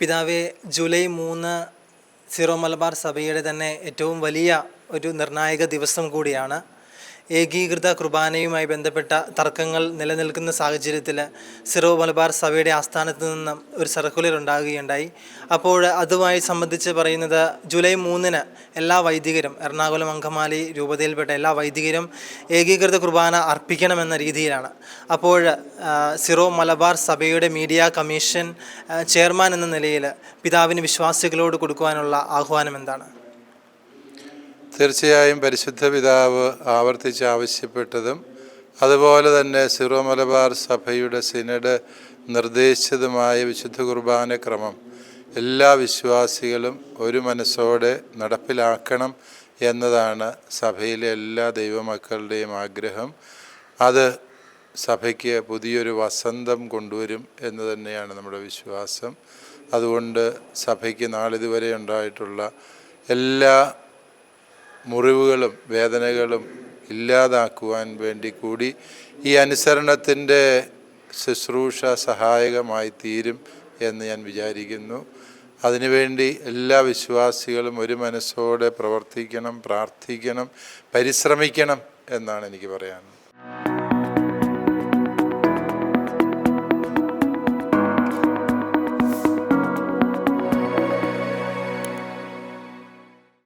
പിതാവെ ജൂലൈ മൂന്ന് സിറോ മലബാർ സഭയുടെ തന്നെ ഏറ്റവും വലിയ ഒരു നിർണായക ദിവസം കൂടിയാണ് ഏകീകൃത കുർബാനയുമായി ബന്ധപ്പെട്ട തർക്കങ്ങൾ നിലനിൽക്കുന്ന സാഹചര്യത്തിൽ സിറോ മലബാർ സഭയുടെ ആസ്ഥാനത്ത് നിന്നും ഒരു സർക്കുലർ ഉണ്ടാകുകയുണ്ടായി. അപ്പോൾ അതുമായി സംബന്ധിച്ച് പറയുന്നത് ജൂലൈ മൂന്നിന് എല്ലാ വൈദികരും എറണാകുളം അങ്കമാലി രൂപതയിൽപ്പെട്ട എല്ലാ വൈദികരും ഏകീകൃത കുർബാന അർപ്പിക്കണമെന്ന രീതിയിലാണ്. അപ്പോൾ സിറോ മലബാർ സഭയുടെ മീഡിയ കമ്മീഷൻ ചെയർമാൻ എന്ന നിലയിൽ പിതാവിന് വിശ്വാസികളോട് കൊടുക്കുവാനുള്ള ആഹ്വാനം എന്താണ്? തീർച്ചയായും പരിശുദ്ധ പിതാവ് ആവർത്തിച്ച് ആവശ്യപ്പെട്ടതും അതുപോലെ തന്നെ സിറോ മലബാർ സഭയുടെ സിനഡ് നിർദ്ദേശിച്ചതുമായ വിശുദ്ധ കുർബാന ക്രമം എല്ലാ വിശ്വാസികളും ഒരു മനസ്സോടെ നടപ്പിലാക്കണം എന്നതാണ് സഭയിലെ എല്ലാ ദൈവമക്കളുടെയും ആഗ്രഹം. അത് സഭയ്ക്ക് പുതിയൊരു വസന്തം കൊണ്ടുവരും എന്ന് തന്നെയാണ് നമ്മുടെ വിശ്വാസം. അതുകൊണ്ട് സഭയ്ക്ക് നാളിതുവരെ ഉണ്ടായിട്ടുള്ള എല്ലാ മുറിവുകളും വേദനകളും ഇല്ലാതാക്കുവാൻ വേണ്ടി കൂടി ഈ അനുസരണത്തിന്റെ ശുശ്രൂഷ സഹായകമായി തീരും എന്ന് ഞാൻ വിചാരിക്കുന്നു. അതിനുവേണ്ടി എല്ലാ വിശ്വാസികളും ഒരു മനസ്സോടെ പ്രവർത്തിക്കണം പ്രാർത്ഥിക്കണം പരിശ്രമിക്കണം എന്നാണ് എനിക്ക് പറയാനുള്ളത്.